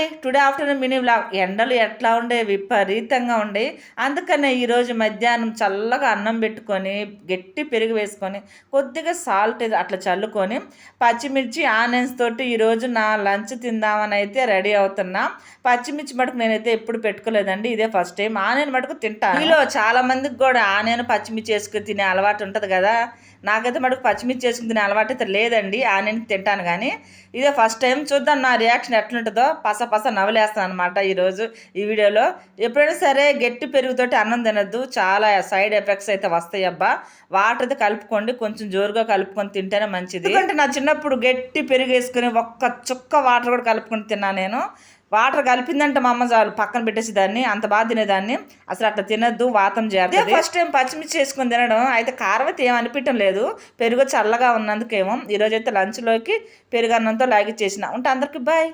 అండి today afternoon mini blog ఎండలు ఎట్లా ఉండే విపరీతంగా ఉండే. అందుకనే ఈరోజు మధ్యాహ్నం చల్లగా అన్నం పెట్టుకొని గట్టి పెరుగు వేసుకొని కొద్దిగా సాల్ట్ అట్లా చల్లుకొని పచ్చిమిర్చి ఆనియన్స్ తోటి ఈరోజు నా లంచ్ తిందామని అయితే రెడీ అవుతున్నా. పచ్చిమిర్చి మటుకు నేనైతే ఎప్పుడు పెట్టుకోలేదండి. ఇదే ఫస్ట్ టైం. ఆనియన్ మటుకు తింటాను. మీలో చాలా మందికి కూడా ఆనియన్ పచ్చిమిర్చి వేసుకుని తినే అలవాటు ఉంటుంది కదా. నాకైతే మటుకు పచ్చిమిర్చి వేసుకుని తినే అలవాటు అయితే లేదండి. ఆనియన్ తింటాను కానీ ఇదే ఫస్ట్ టైం చూద్దాం నా రియాక్షన్ ఎట్లుంటుందో. పస పస నవ్వులేస్తాను అనమాట ఈరోజు ఈ వీడియోలో. ఎప్పుడైనా సరే గట్టి పెరుగుతోటి అన్నం తినద్దు. చాలా సైడ్ ఎఫెక్ట్స్ అయితే వస్తాయి అబ్బా. వాటర్ అయితే కలుపుకోండి. కొంచెం జోరుగా కలుపుకొని తింటేనే మంచిది. ఎందుకంటే నా చిన్నప్పుడు గట్టి పెరుగు వేసుకుని ఒక్క చుక్క వాటర్ కూడా కలుపుకొని తిన్నా నేను. వాటర్ కలిపిందంటే మా అమ్మ చాలు పక్కన పెట్టేసి దాన్ని అంత బాగా తినేదాన్ని. అసలు అట్లా తినద్దు వాతం చేయాలి ఫస్ట్ టైం పచ్చిమిర్చి చేసుకుని తినడం అయితే కారం అయితే ఏం అనిపించడం లేదు. పెరుగు చల్లగా ఉన్నందుకేమో. ఈరోజు అయితే లంచ్లోకి పెరుగు అన్నంతో లాగిచ్చేసిన. ఉంటే అందరికి బాయ్.